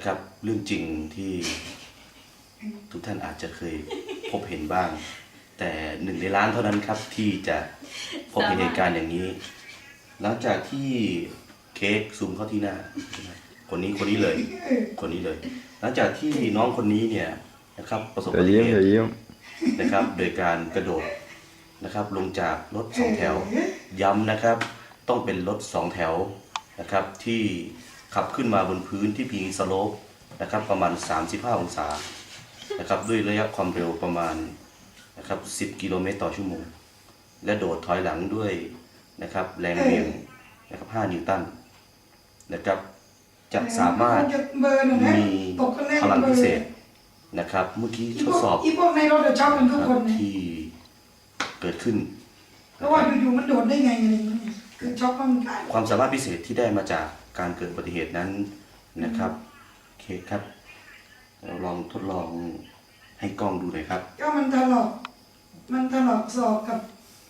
นะครับ เรื่องจริงที่ทุกท่านอาจจะเคยพบเห็นบ้าง แต่หนึ่งในล้านเท่านั้นครับที่จะพบเห็นเหตุการณ์อย่างนี้ หลังจากที่เค้กซูมเข้าที่หน้า คนนี้คนนี้เลย คนนี้เลย หลังจากที่น้องคนนี้เนี่ยนะครับประสบอุอย่าบัติยิ้มเหอย่าตุยิ้มนะครับ โดยการกระโดดนะครับ ลงจากรถสองแถว ย้ำนะครับ ต้องเป็นรถสองแถวนะครับที่ ขับขึ้นมาบนพื้นที่พีสโลปนะครับประมาณ 35 องศานะครับด้วยระยะความเร็วประมาณนะครับ10 กิโลเมตรต่อชั่วโมง และโดดถอยหลังด้วยนะครับแรงเหวี่ยงนะครับ5นิวตันนะครับจะสามารถเบอร์หนึ่งนะมีตกคะแนนพลังเบอพิร์เศษนะครับ เมื่อกี้อีทพดวกสอบอีพวกในรถจะชอบกันทุกนะครับนนะที่เกิดขึ้นเพราะว่าอยู่ๆมันโดดได้ไงอะไรอย่างเงี้ยคือช็อกร่างกายความสามารถพิเศษที่ได้มาจาก การเกิดอุบัติเหตุนั้นนะครับโอเคครับเราลองทดลองให้กล้องดูหน่อยครับ ก็มันถลอก มันถลอกศอกกับ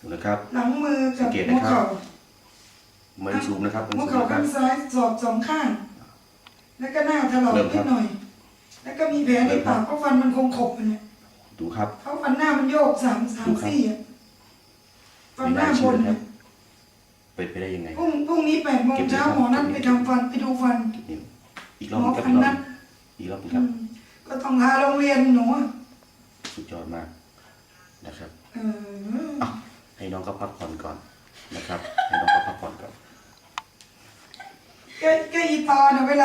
ดูนะครับ หลังมือกับสังเกตหันะวครับ เข่าเหมือนซูมนะครับเหมือนหัวซูมเข่านะครัข้าบ งซ้ายศอกสองข้าง แล้วก็หน้าถลอกเริ่มคนิรับดหน่อย แล้วก็มีแผลเริ่ในมครับ ปากเพราะฟันมันคงขบอะเนี่ยดูครับเพราะฟันหน้ามันโยกสามสามดูครับ ซี่อะฟันหน้าไม่น่าเชื่บอนนะครับเนี่ย เป็นไปได้ยังไง พรุ่งพรุ่งนี้แปดโมงเก็บเช้าเลยครับหมอนัดไปทำฟันไปดูฟันนี่อีกรหอบมหอนึงครับพัอีนกรอบนัดอีกรอบหนึงครับอืมก็ต้องหาโรงเรียนหนูอะสุดยอดมากนะครับเอออะให้น้องเขาพักผ่อนก่อนนะครับ ให้น้องเขาพักผ่อนก่อนแกแกอีตอเนี่ยเวลา